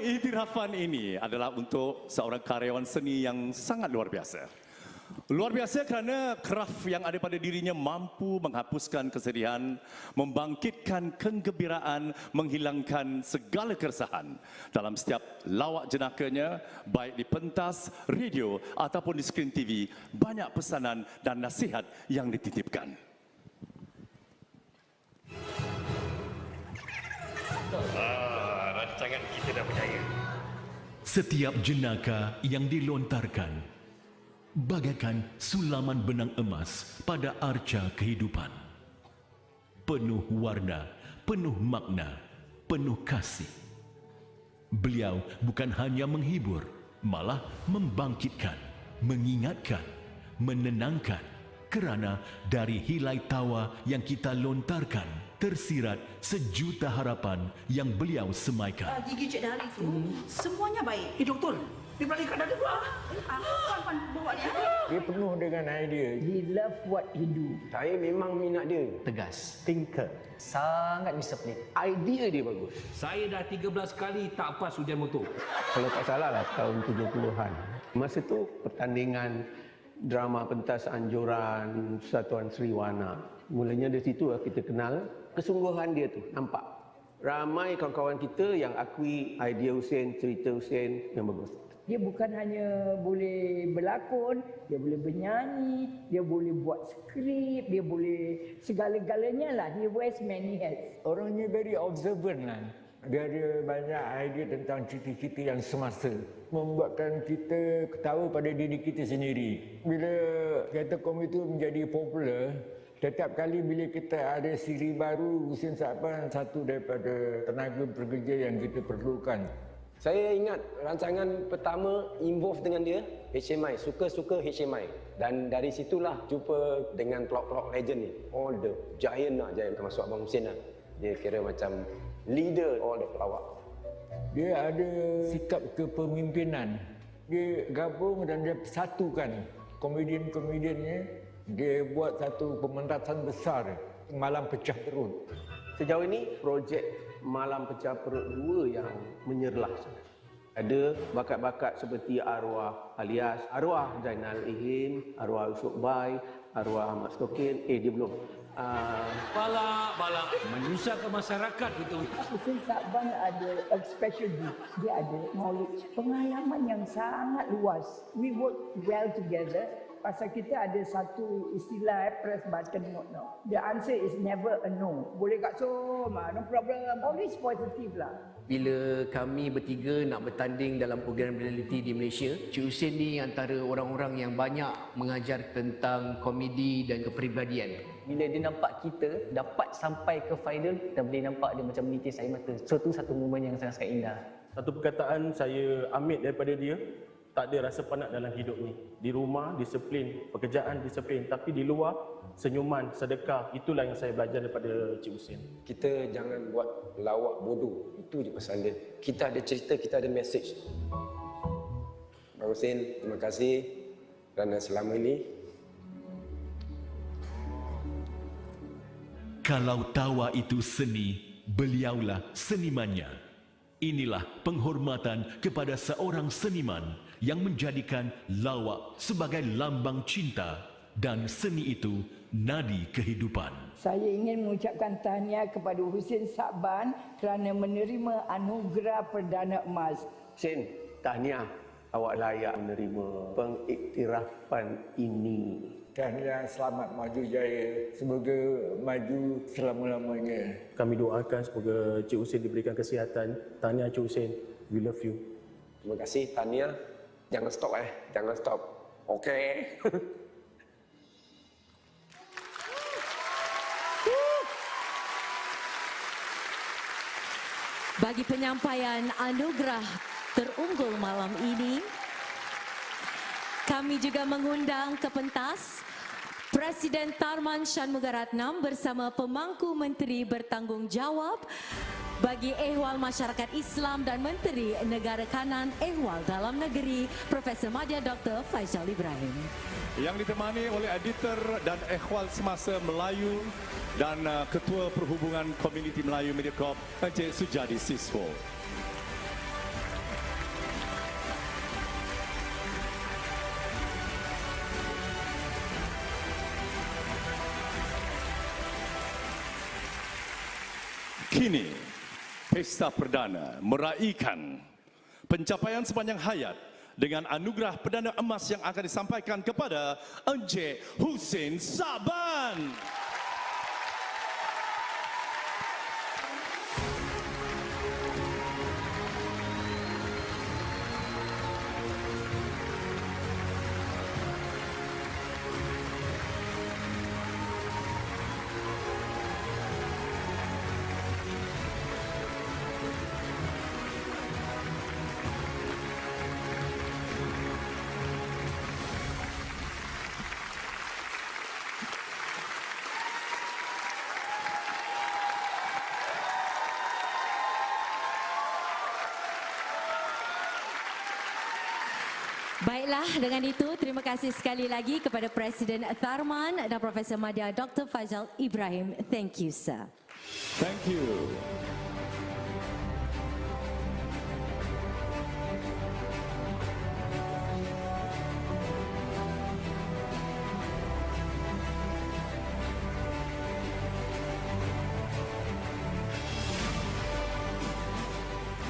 pengiktirafan ini adalah untuk seorang karyawan seni yang sangat luar biasa. Luar biasa kerana kraf yang ada pada dirinya mampu menghapuskan kesedihan, membangkitkan kegembiraan, menghilangkan segala keresahan. Dalam setiap lawak jenakanya, baik di pentas, radio ataupun di skrin TV, banyak pesanan dan nasihat yang dititipkan. Setiap jenaka yang dilontarkan bagaikan sulaman benang emas pada arca kehidupan. Penuh warna, penuh makna, penuh kasih. Beliau bukan hanya menghibur, malah membangkitkan, mengingatkan, menenangkan kerana dari hilai tawa yang kita lontarkan tersirat sejuta harapan yang beliau semaikan. Ah, gigi Cik Dahlia tu semuanya baik. Eh doktor, dia balik kat dada pula. Ah, Puan Puan bawa dia. Dia penuh dengan idea. He love what he do. Saya memang minat dia. tegas, Thinker. sangat disiplin. Idea dia bagus. Saya dah 13 kali tak pas hujan motor. Kalau tak salah lah tahun 70-an. Masa tu pertandingan drama pentas anjuran Satuan Sriwana. Mulanya dari situ lah kita kenal kesungguhan dia tu nampak. Ramai kawan-kawan kita yang akui idea Hussein, cerita Hussein yang bagus. Dia bukan hanya boleh berlakon, dia boleh bernyanyi, dia boleh buat skrip, dia boleh segala-galanya lah. He wears many hats. Orangnya very observant lah. Dia ada banyak idea tentang cerita-cerita yang semasa. Membuatkan kita ketawa pada diri kita sendiri. Bila kereta kom itu menjadi popular, setiap kali bila kita ada siri baru, Husin Saban satu daripada tenaga pekerja yang kita perlukan. Saya ingat rancangan pertama involve dengan dia HMI, suka-suka HMI. Dan dari situlah jumpa dengan pelak-pelak legend ni. All the giant lah, giant termasuk Abang Hussein lah. Dia kira macam leader all the pelawak. Dia ada sikap kepemimpinan. Dia gabung dan dia satukan komedian-komediannya. Dia buat satu pementasan besar, Malam Pecah Perut. Sejauh ini projek Malam Pecah Perut 2 yang menyerlah. Ada bakat-bakat seperti arwah alias arwah Zainal Ihim, arwah Yusuf Bai, arwah Ahmad Stokin. Eh dia belum. Uh, Balak, balak. Menyusahkan masyarakat betul. Hussein Sabban ada a special gift. Dia ada knowledge, pengalaman yang sangat luas. We work well together. Pasal kita ada satu istilah eh, press button not no. The answer is never a no. Boleh kat so, no problem. Always positive lah. Bila kami bertiga nak bertanding dalam program reality di Malaysia, Cik Hussein ni antara orang-orang yang banyak mengajar tentang komedi dan kepribadian. Bila dia nampak kita dapat sampai ke final dan boleh nampak dia macam menitis air mata. So tu satu momen yang sangat-sangat indah. Satu perkataan saya ambil daripada dia, tak ada rasa penat dalam hidup ni. Di rumah disiplin, pekerjaan disiplin, tapi di luar senyuman, sedekah, itulah yang saya belajar daripada Cik Hussein. kita jangan buat lawak bodoh. Itu je pesan dia. Kita ada cerita, kita ada message. Abang Hussein, terima kasih kerana selama ini Kalau tawa itu seni, beliaulah senimannya. Inilah penghormatan kepada seorang seniman yang menjadikan lawak sebagai lambang cinta dan seni itu nadi kehidupan. Saya ingin mengucapkan tahniah kepada Hussein Sabban kerana menerima anugerah Perdana Emas. Hussein, tahniah. Awak layak menerima pengiktirafan ini. Tahniah selamat maju jaya. Semoga maju selama-lamanya. Kami doakan semoga Cik Hussein diberikan kesihatan. Tahniah Cik Hussein, we love you. Terima kasih, tahniah. Jangan stop eh, jangan stop. Okey. Bagi penyampaian anugerah terunggul malam ini, kami juga mengundang ke pentas Presiden Tarman Shanmugaratnam bersama pemangku menteri bertanggungjawab bagi ehwal masyarakat Islam dan Menteri Negara Kanan Ehwal Dalam Negeri Profesor Madya Dr. Faisal Ibrahim. Yang ditemani oleh editor dan ikhwal semasa Melayu dan uh, Ketua Perhubungan Komuniti Melayu Mediacorp Encik Sujadi Siswo. Kini, Pesta Perdana meraihkan pencapaian sepanjang hayat dengan anugerah Perdana Emas yang akan disampaikan kepada Encik Hussein Saban. Baiklah, dengan itu terima kasih sekali lagi kepada Presiden Tharman dan Profesor Madya Dr. Faizal Ibrahim. Thank you, sir. Thank you.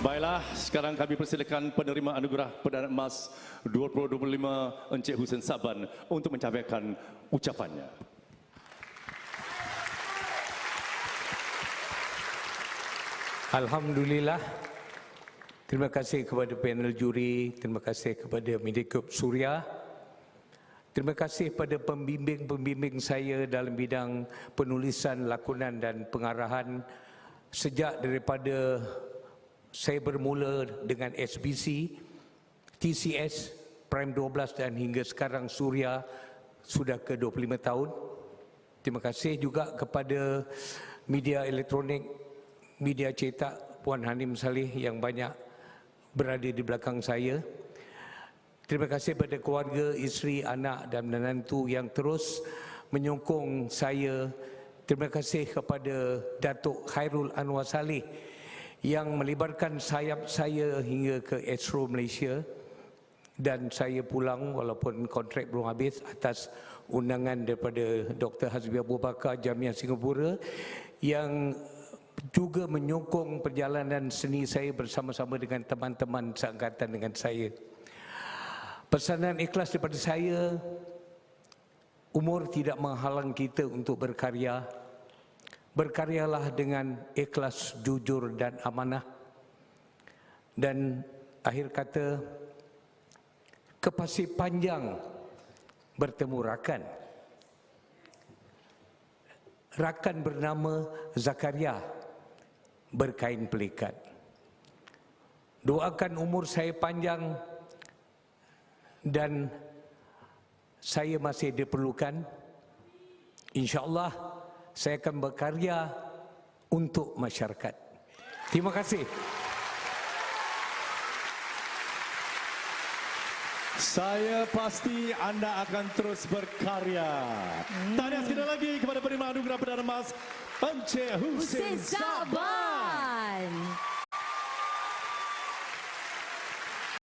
Baiklah, sekarang kami persilakan penerima anugerah Perdana Emas 2025 Encik Hussein Saban untuk mencapai ucapannya. Alhamdulillah. Terima kasih kepada panel juri, terima kasih kepada Mediacorp Suria. Terima kasih pada pembimbing-pembimbing saya dalam bidang penulisan, lakonan dan pengarahan sejak daripada saya bermula dengan SBC, TCS, Prime 12 dan hingga sekarang Suria sudah ke 25 tahun. Terima kasih juga kepada media elektronik, media cetak Puan Hanim Saleh yang banyak berada di belakang saya. Terima kasih kepada keluarga, isteri, anak dan menantu yang terus menyokong saya. Terima kasih kepada Datuk Khairul Anwar Saleh yang melibatkan sayap saya hingga ke Astro Malaysia dan saya pulang walaupun kontrak belum habis atas undangan daripada Dr. Hazbi Abu Bakar Jamiah Singapura yang juga menyokong perjalanan seni saya bersama-sama dengan teman-teman seangkatan dengan saya. Pesanan ikhlas daripada saya, umur tidak menghalang kita untuk berkarya. Berkaryalah dengan ikhlas, jujur dan amanah. Dan akhir kata, kepasih panjang bertemu rakan. Rakan bernama Zakaria berkain pelikat. Doakan umur saya panjang dan saya masih diperlukan. InsyaAllah saya akan berkarya untuk masyarakat. Terima kasih. Saya pasti anda akan terus berkarya. Tahniah sekali lagi kepada penerima anugerah Perdana Emas Encik Hussein Hussein Saban.